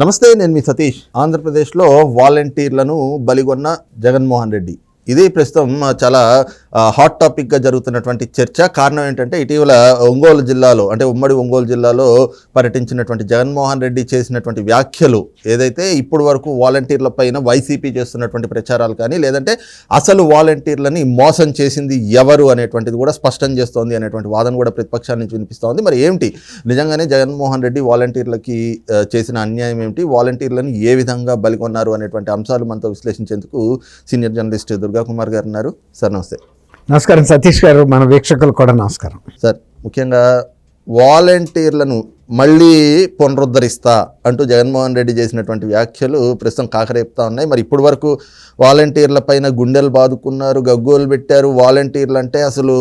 నమస్తే నేను మీ సతీష్. ఆంధ్రప్రదేశ్లో వాలంటీర్లను బలిగొన్న జగన్మోహన్ రెడ్డి. ఇది ప్రస్తుతం చాలా హాట్ టాపిక్గా జరుగుతున్నటువంటి చర్చ. కారణం ఏంటంటే ఇటీవల ఒంగోలు జిల్లాలో అంటే ఉమ్మడి ఒంగోలు జిల్లాలో పర్యటించినటువంటి జగన్మోహన్ రెడ్డి చేసినటువంటి వ్యాఖ్యలు ఏదైతే ఇప్పుడు వరకు వాలంటీర్ల పైన వైసీపీ చేస్తున్నటువంటి ప్రచారాలు కానీ లేదంటే అసలు వాలంటీర్లని మోసం చేసింది ఎవరు అనేటువంటిది కూడా స్పష్టం చేస్తోంది అనేటువంటి వాదన కూడా ప్రతిపక్షాల నుంచి వినిపిస్తోంది. మరి ఏమిటి? నిజంగానే జగన్మోహన్ రెడ్డి వాలంటీర్లకి చేసిన అన్యాయం ఏమిటి? వాలంటీర్లను ఏ విధంగా బలికొన్నారు అనేటువంటి అంశాలు మనతో విశ్లేషించేందుకు సీనియర్ జర్నలిస్ట్ దుర్గా కుమార్ గారు ఉన్నారు. సార్ నమస్తే. నమస్కారం. సతీష్ గారు మన వీక్షకులు కూడా నమస్కారం. సార్ ముఖ్యంగా వాలంటీర్లను మళ్ళీ పునరుద్ధరిస్తా అంటూ జగన్మోహన్ రెడ్డి చేసినటువంటి వ్యాఖ్యలు ప్రస్తుతం కాకరేపుతా ఉన్నాయి. మరి ఇప్పటి వరకు వాలంటీర్ల పైన గుండెలు బాదుకున్నారు గగ్గోలు పెట్టారు. వాలంటీర్లు అంటే అసలు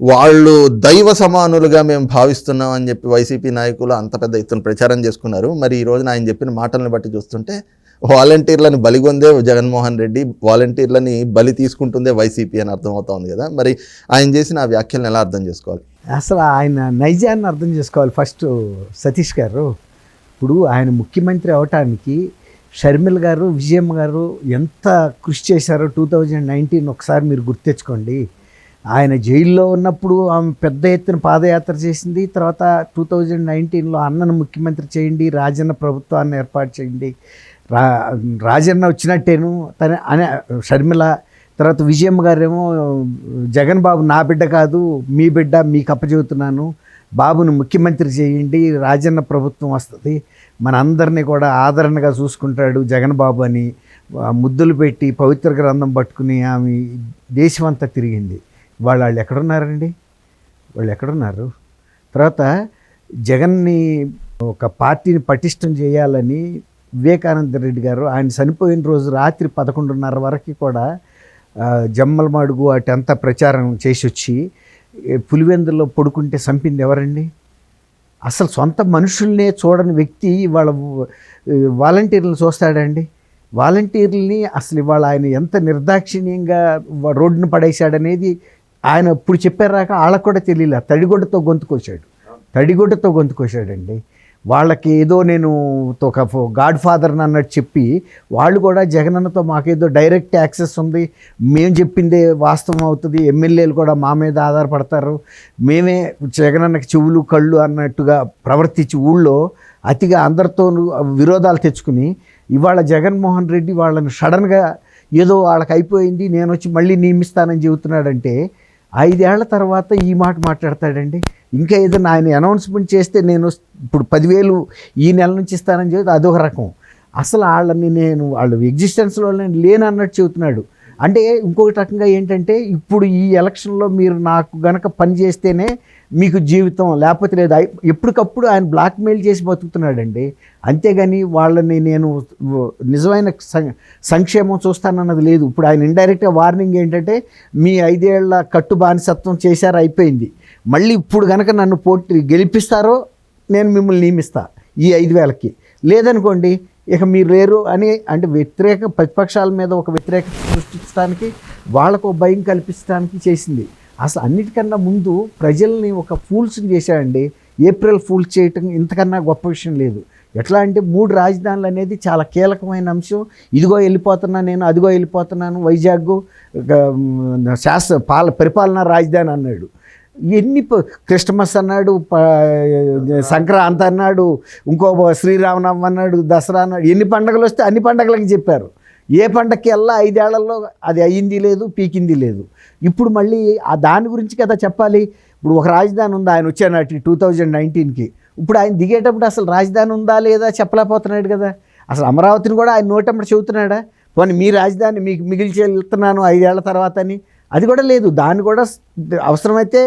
వాళ్ళు దైవ సమానులుగా మేము భావిస్తున్నాం అని చెప్పి వైసీపీ నాయకులు అంత పెద్ద ఎత్తున ప్రచారం చేసుకున్నారు. మరి ఈ రోజున ఆయన చెప్పిన మాటలను బట్టి చూస్తుంటే వాలంటీర్లను బలిగొందే జగన్మోహన్ రెడ్డి వాలంటీర్లని బలి తీసుకుంటుందే వైసీపీ అని అర్థమవుతోంది కదా. మరి ఆయన చేసిన ఆ వ్యాఖ్యలను ఎలా అర్థం చేసుకోవాలి? అసలు ఆయన నైజాన్ని అర్థం చేసుకోవాలి ఫస్ట్ సతీష్ గారు. ఇప్పుడు ఆయన ముఖ్యమంత్రి అవటానికి షర్మిల గారు విజయమ్మ గారు ఎంత కృషి చేశారో టూ థౌజండ్ నైన్టీన్ ఒకసారి మీరు గుర్తెచ్చుకోండి. ఆయన జైల్లో ఉన్నప్పుడు ఆమె పెద్ద ఎత్తున పాదయాత్ర చేసింది. తర్వాత టూ థౌజండ్ నైన్టీన్లో అన్నను ముఖ్యమంత్రి చేయండి రాజన్న ప్రభుత్వాన్ని ఏర్పాటు చేయండి. రా రాజన్న వచ్చినట్టేను. తన అనే షర్మిల తర్వాత విజయమ్మ గారేమో జగన్ బాబు నా బిడ్డ కాదు మీ బిడ్డ మీకు అప్పచెబుతున్నాను. బాబును ముఖ్యమంత్రి చేయండి రాజన్న ప్రభుత్వం వస్తుంది. మనందరినీ కూడా ఆదరణగా చూసుకుంటాడు జగన్ బాబు అని. ముద్దులు పెట్టి పవిత్ర గ్రంథం పట్టుకుని ఆమె దేశమంతా తిరిగింది. వాళ్ళు వాళ్ళు ఎక్కడున్నారండి? వాళ్ళు ఎక్కడున్నారు? తర్వాత జగన్ని ఒక పార్టీని పటిష్టం చేయాలని వివేకానంద రెడ్డి గారు ఆయన చనిపోయిన రోజు రాత్రి పదకొండున్నర వరకు కూడా జమ్మలమాడుగు అటు అటంతా ప్రచారం చేసి వచ్చి పులివెందుల్లో పులివెందులో పడుకుంటే చంపింది ఎవరండి? అసలు సొంత మనుషుల్నే చూడని వ్యక్తి వాళ్ళ వాలంటీర్లను చూస్తాడండి? వాలంటీర్లని అసలు ఇవాళ ఆయన ఎంత నిర్దాక్షిణ్యంగా రోడ్డును పడేశాడనేది ఆయన ఇప్పుడు చెప్పారాక వాళ్ళకు కూడా తెలియలే. తడిగొడ్డతో గొంతుకొచ్చాడు తడిగొడ్డతో గొంతుకొచ్చాడండి వాళ్ళకి ఏదో నేను ఒక గాడ్ ఫాదర్ అన్నట్టు చెప్పి వాళ్ళు కూడా జగనన్నతో మాకేదో డైరెక్ట్ యాక్సెస్ ఉంది. మేము చెప్పిందే వాస్తవం అవుతుంది. ఎమ్మెల్యేలు కూడా మా మీద ఆధారపడతారు. మేమే జగనన్నకి చెవులు కళ్ళు అన్నట్టుగా ప్రవర్తించి ఊళ్ళో అతిగా అందరితో విరోధాలు తెచ్చుకుని ఇవాళ జగన్మోహన్ రెడ్డి వాళ్ళని సడన్గా ఏదో వాళ్ళకి అయిపోయింది. నేను వచ్చి మళ్ళీ నియమిస్తానని చెబుతున్నాడంటే ఐదేళ్ళ తర్వాత ఈ మాట మాట్లాడతాడండి. ఇంకా ఏదైనా ఆయన అనౌన్స్మెంట్ చేస్తే నేను ఇప్పుడు పదివేలు ఈ నెల నుంచి ఇస్తానని చెప్పి అదొక రకం. అసలు వాళ్ళని నేను వాళ్ళు ఎగ్జిస్టెన్స్లో నేను లేనన్నట్టు చెబుతున్నాడు. అంటే ఇంకొక రకంగా ఏంటంటే ఇప్పుడు ఈ ఎలక్షన్లో మీరు నాకు గనక పని చేస్తేనే మీకు జీవితం లేకపోతే లేదు ఎప్పటికప్పుడు ఆయన బ్లాక్మెయిల్ చేసి బతుకుతున్నాడండి. అంతేగాని వాళ్ళని నేను నిజమైన సం- సంక్షేమం చూస్తానన్నది లేదు. ఇప్పుడు ఆయన ఇండైరెక్ట్గా వార్నింగ్ ఏంటంటే మీ ఐదేళ్ళ కట్టు బానిసత్వం చేశారు అయిపోయింది. మళ్ళీ ఇప్పుడు కనుక నన్ను పోటీ గెలిపిస్తారో నేను మిమ్మల్ని నియమిస్తా ఈ ఐదు వేలకి. లేదనుకోండి ఇక మీరు లేరు అని అంటే వ్యతిరేక ప్రతిపక్షాల మీద ఒక వ్యతిరేక సృష్టించడానికి వాళ్ళకు భయం కల్పించడానికి చేసింది. అసలు అన్నిటికన్నా ముందు ప్రజల్ని ఒక ఫూల్స్ని చేశాడండి. ఏప్రిల్ ఫూల్స్ చేయటం ఇంతకన్నా గొప్ప విషయం లేదు. ఎట్లా అంటే మూడు రాజధానులు అనేది చాలా కీలకమైన అంశం. ఇదిగో వెళ్ళిపోతున్నా నేను అదిగో వెళ్ళిపోతున్నాను వైజాగ్ శాస్త్ర పాల పరిపాలనా రాజధాని అన్నాడు. ఎన్ని ప- క్రిస్టమస్ అన్నాడు ప- సంక్రాంతి అన్నాడు ఇంకో శ్రీరామనవమి అన్నాడు దసరా అన్నాడు ఎన్ని పండగలు వస్తే అన్ని పండగలకి చెప్పారు. ఏ పండగకి వెళ్ళా ఐదేళ్ళలో అది అయ్యింది లేదు పీకింది లేదు. ఇప్పుడు మళ్ళీ ఆ దాని గురించి కదా చెప్పాలి. ఇప్పుడు ఒక రాజధాని ఉంది ఆయన వచ్చానాటి టూ థౌజండ్ నైన్టీన్కి. ఇప్పుడు ఆయన దిగేటప్పుడు అసలు రాజధాని ఉందా లేదా చెప్పలేకపోతున్నాడు కదా. అసలు అమరావతిని కూడా ఆయన నోటమ్మటి చెబుతున్నాడా? పోనీ మీ రాజధాని మీకు మిగిల్చి వెళ్తున్నాను ఐదేళ్ళ తర్వాత అని. అది కూడా లేదు. దాన్ని కూడా అవసరమైతే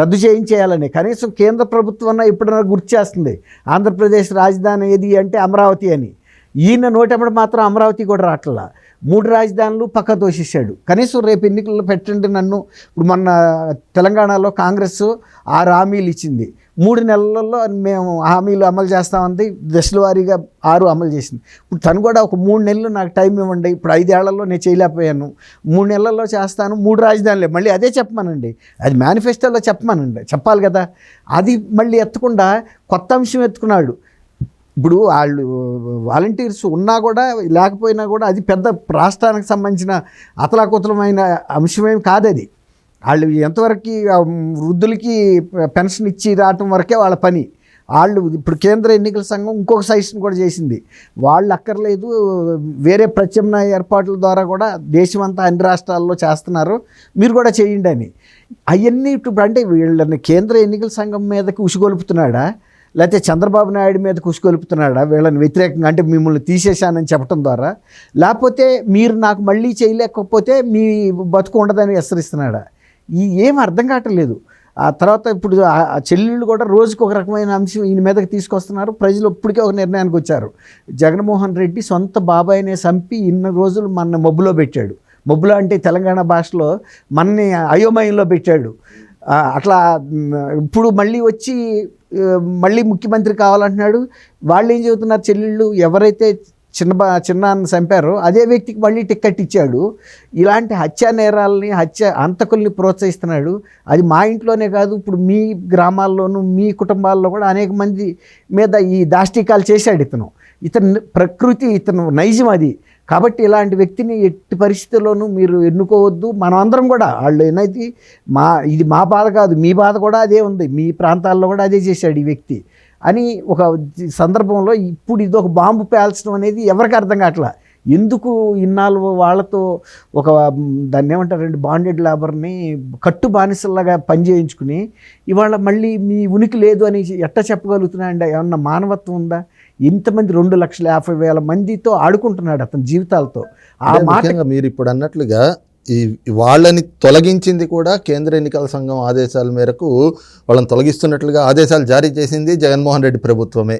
రద్దు చేయించేయాలని. కనీసం కేంద్ర ప్రభుత్వం ఎప్పుడైనా గుర్తు చేస్తుంది. ఆంధ్రప్రదేశ్ రాజధాని ఏది అంటే అమరావతి అని. ఈయన నోటెమ్మడి మాత్రం అమరావతి కూడా రాట్లా. మూడు రాజధానులు పక్క దోషిస్తాడు కనీసం రేపు ఎన్నికల్లో పెట్టండి నన్ను. ఇప్పుడు మొన్న తెలంగాణలో కాంగ్రెస్ ఆరు హామీలు ఇచ్చింది. మూడు నెలల్లో మేము హామీలు అమలు చేస్తామంది దశల వారీగా ఆరు అమలు చేసింది. ఇప్పుడు తను కూడా ఒక మూడు నెలలు నాకు టైం ఇవ్వండి ఇప్పుడు ఐదేళ్ళలో నేను చేయలేకపోయాను. మూడు నెలల్లో చేస్తాను మూడు రాజధానులే. మళ్ళీ అదే చెప్పమానండి. అది మేనిఫెస్టోలో చెప్పమానండి. చెప్పాలి కదా. అది మళ్ళీ ఎత్తకుండా కొత్త అంశం ఎత్తుకున్నాడు. ఇప్పుడు వాళ్ళు వాలంటీర్స్ ఉన్నా కూడా లేకపోయినా కూడా అది పెద్ద రాష్ట్రానికి సంబంధించిన అతలాకుతలమైన అంశమేం కాదది. వాళ్ళు ఎంతవరకు వృద్ధులకి పెన్షన్ ఇచ్చి రావటం వరకే వాళ్ళ పని. వాళ్ళు ఇప్పుడు కేంద్ర ఎన్నికల సంఘం ఇంకొక సజెషన్ కూడా చేసింది. వాళ్ళు అక్కర్లేదు వేరే ప్రత్యామ్నాయ ఏర్పాట్ల ద్వారా కూడా దేశమంతా అన్ని రాష్ట్రాల్లో చేస్తున్నారు. మీరు కూడా చేయండి అని. అవన్నీ ఇప్పుడు అంటే వీళ్ళని కేంద్ర ఎన్నికల సంఘం మీదకి ఉసిగొలుపుతున్నాడా? లేకపోతే చంద్రబాబు నాయుడు మీద కుసుకొలుపుతున్నాడా వీళ్ళని వ్యతిరేకంగా అంటే మిమ్మల్ని తీసేశానని చెప్పడం ద్వారా. లేకపోతే మీరు నాకు మళ్ళీ చేయలేకపోతే మీ బతుకు ఉండదని హెచ్చరిస్తున్నాడా? ఈ ఏం అర్థం కావట్లేదు ఆ తర్వాత ఇప్పుడు ఆ చెల్లెళ్ళు కూడా రోజుకు ఒక రకమైన అంశం ఈయన మీదకి తీసుకొస్తున్నారు. ప్రజలు ఇప్పటికే ఒక నిర్ణయానికి వచ్చారు. జగన్మోహన్ రెడ్డి సొంత బాబాయ్నే చంపి ఇన్ని రోజులు మన మబ్బులో పెట్టాడు. మబ్బులో అంటే తెలంగాణ భాషలో మనని అయోమయంలో పెట్టాడు. అట్లా ఇప్పుడు మళ్ళీ వచ్చి మళ్ళీ ముఖ్యమంత్రి కావాలంటున్నాడు. వాళ్ళు ఏం చెబుతున్నారు చెల్లెళ్ళు? ఎవరైతే చిన్న బా చిన్నాన్ని చంపారు. అదే వ్యక్తికి మళ్ళీ టిక్కెట్ ఇచ్చాడు. ఇలాంటి హత్యా నేరాలని హత్య అంతకుల్ని ప్రోత్సహిస్తున్నాడు. అది మా ఇంట్లోనే కాదు ఇప్పుడు మీ గ్రామాల్లోనూ మీ కుటుంబాల్లో కూడా అనేక మంది మీద ఈ దాష్టికాలు చేశాడు ఇతను. ఇతను ప్రకృతి ఇతను నైజం అది. కాబట్టి ఇలాంటి వ్యక్తిని ఎట్టి పరిస్థితుల్లోనూ మీరు ఎన్నుకోవద్దు. మనం అందరం కూడా వాళ్ళు ఏమైతే మా ఇది మా బాధ కాదు మీ బాధ కూడా అదే ఉంది. మీ ప్రాంతాల్లో కూడా అదే చేశాడు ఈ వ్యక్తి. అని ఒక సందర్భంలో ఇప్పుడు ఇది ఒక బాంబు పేల్చడం అనేది ఎవరికి అర్థం కావట్లా? ఎందుకు ఇన్నాళ్ళు వాళ్ళతో ఒక దాన్ని ఏమంటారండి బాండెడ్ లేబర్ని కట్టు బానిసల్లాగా పనిచేయించుకుని ఇవాళ మళ్ళీ మీ ఉనికి లేదు అని ఎట్ట చెప్పగలుగుతున్నాయండి? ఏమన్నా మానవత్వం ఉందా? ఇంతమంది రెండు లక్షల యాభై వేల మందితో ఆడుకుంటున్నాడు అతని జీవితాలతో. ఆ మాట మీరు ఇప్పుడు అన్నట్లుగా ఈ వాళ్ళని తొలగించింది కూడా కేంద్ర ఎన్నికల సంఘం ఆదేశాల మేరకు వాళ్ళని తొలగిస్తున్నట్లుగా ఆదేశాలు జారీ చేసింది జగన్మోహన్ రెడ్డి ప్రభుత్వమే.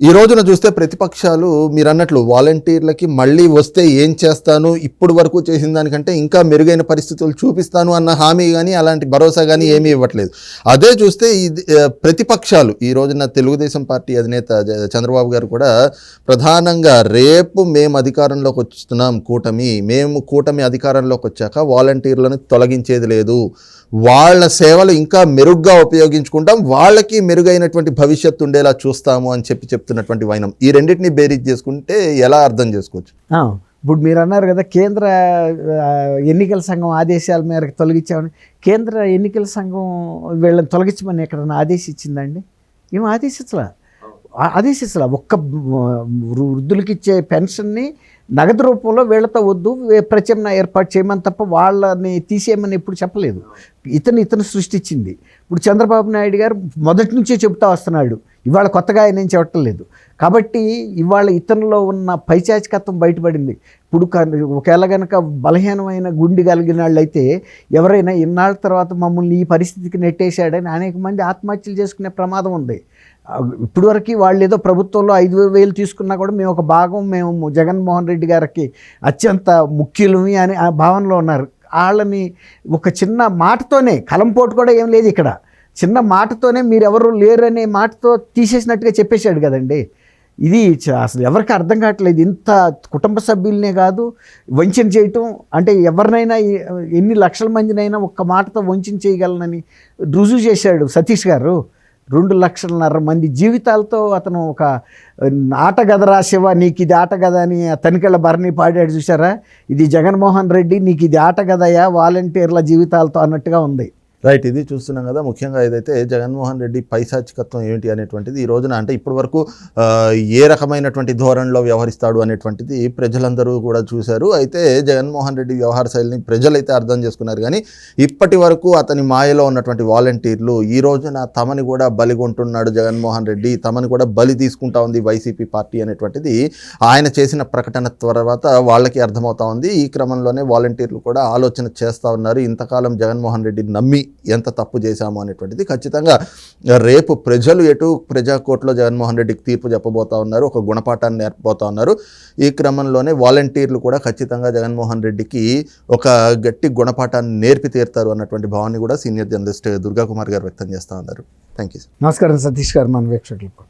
ఈ రోజున చూస్తే ప్రతిపక్షాలు మీరు అన్నట్లు వాలంటీర్లకి మళ్ళీ వస్తే ఏం చేస్తాను? ఇప్పుడు వరకు చేసిన దానికంటే ఇంకా మెరుగైన పరిస్థితులు చూపిస్తాను అన్న హామీ కానీ అలాంటి భరోసా కానీ ఏమీ ఇవ్వట్లేదు. అదే చూస్తే ఇది ప్రతిపక్షాలు ఈ రోజున తెలుగుదేశం పార్టీ అధినేత చంద్రబాబు గారు కూడా ప్రధానంగా రేపు మేము అధికారంలోకి వస్తున్నాం కూటమి మేము కూటమి అధికారంలోకి వచ్చాక వాలంటీర్లను తొలగించేది లేదు. వాళ్ళ సేవలు ఇంకా మెరుగ్గా ఉపయోగించుకుంటాం వాళ్ళకి మెరుగైనటువంటి భవిష్యత్తు ఉండేలా చూస్తాము అని చెప్పి చెప్తున్నటువంటి వైనం. ఈ రెండింటిని బేరీజ్ చేసుకుంటే ఎలా అర్థం చేసుకోవచ్చు? ఇప్పుడు మీరు అన్నారు కదా కేంద్ర ఎన్నికల సంఘం ఆదేశాల మేరకు తొలగించామని. కేంద్ర ఎన్నికల సంఘం వీళ్ళని తొలగించమని ఎక్కడన్నా ఆదేశించిందండి? ఏం ఆదేశించలా? ఆ- ఆదేశించలా? ఒక్క వృద్ధులకి ఇచ్చే పెన్షన్ని నగదు రూపంలో వీళ్ళతో వద్దు ప్రత్యామ్నాయ ఏర్పాటు చేయమని తప్ప వాళ్ళని తీసేయమని ఎప్పుడు చెప్పలేదు. ఇతను ఇతను సృష్టించింది. ఇప్పుడు చంద్రబాబు నాయుడు గారు మొదటి నుంచే చెబుతా వస్తున్నాడు. ఇవాళ కొత్తగా ఆయన ఏం చెప్పటం లేదు కాబట్టి ఇవాళ ఇతనిలో ఉన్న పైచాచికత్వం బయటపడింది. ఇప్పుడు ఒకవేళ కనుక బలహీనమైన గుండె కలిగిన వాళ్ళు అయితే ఎవరైనా ఇన్నాళ్ళ తర్వాత మమ్మల్ని ఈ పరిస్థితికి నెట్టేశాడని అనేక మంది ఆత్మహత్యలు చేసుకునే ప్రమాదం ఉంది. ఇప్పటివరకు వాళ్ళు ఏదో ప్రభుత్వంలో ఐదు వేలు తీసుకున్నా కూడా మేము ఒక భాగం మేము జగన్మోహన్ రెడ్డి గారికి అత్యంత ముఖ్యులమి అని ఆ భావనలో ఉన్నారు. వాళ్ళని ఒక చిన్న మాటతోనే కలంపోటు కూడా ఏం లేదు ఇక్కడ. చిన్న మాటతోనే మీరు ఎవరు లేరు అనే మాటతో తీసేసినట్టుగా చెప్పేశాడు కదండి. ఇది అసలు ఎవరికి అర్థం కావట్లేదు. ఇంత కుటుంబ సభ్యులనే కాదు వంచన చేయటం అంటే ఎవరినైనా ఎన్ని లక్షల మందినైనా ఒక్క మాటతో వంచన చేయగలనని రుజువు చేశాడు సతీష్ గారు. రెండు లక్షలన్నర మంది జీవితాలతో అతను ఒక ఆటగదరా శివ నీకు ఇది ఆటగద అని తనికెళ్ళ భరణి పాడాడు చూసారా ఇది జగన్మోహన్ రెడ్డి నీకు ఇది ఆటగదయా వాలంటీర్ల జీవితాలతో అన్నట్టుగా ఉంది. రైట్ ఇది చూస్తున్నాం కదా. ముఖ్యంగా ఏదైతే జగన్మోహన్ రెడ్డి పైశాచికత్వం ఏమిటి అనేటువంటిది ఈ రోజున అంటే ఇప్పటి వరకు ఏ రకమైనటువంటి ధోరణిలో వ్యవహరిస్తాడు అనేటువంటిది ప్రజలందరూ కూడా చూశారు. అయితే జగన్మోహన్ రెడ్డి వ్యవహార శైలిని ప్రజలైతే అర్థం చేసుకున్నారు. కానీ ఇప్పటి వరకు అతని మాయలో ఉన్నటువంటి వాలంటీర్లు ఈ రోజున తమని కూడా బలిగొంటున్నాడు జగన్మోహన్ రెడ్డి తమని కూడా బలి తీసుకుంటా ఉంది వైసీపీ పార్టీ అనేటువంటిది ఆయన చేసిన ప్రకటన తర్వాత వాళ్ళకి అర్థమవుతా ఉంది. ఈ క్రమంలోనే వాలంటీర్లు కూడా ఆలోచన చేస్తూ ఉన్నారు. ఇంతకాలం జగన్మోహన్ రెడ్డి నమ్మి ఎంత తప్పు చేశాము అనేటువంటిది ఖచ్చితంగా రేపు ప్రజలు ఎటు ప్రజాకోర్టులో జగన్మోహన్ రెడ్డికి తీర్పు చెప్పబోతా ఉన్నారు ఒక గుణపాఠాన్ని నేర్పబోతా ఉన్నారు. ఈ క్రమంలోనే వాలంటీర్లు కూడా ఖచ్చితంగా జగన్మోహన్ రెడ్డికి ఒక గట్టి గుణపాఠాన్ని నేర్పి తీరుతారు అన్నటువంటి భావాన్ని కూడా సీనియర్ జర్నలిస్ట్ దుర్గా కుమార్ గారు వ్యక్తం చేస్తూ ఉన్నారు. థ్యాంక్ యూ నమస్కారం సతీష్ గారు మన వీక్షకులు కూడా.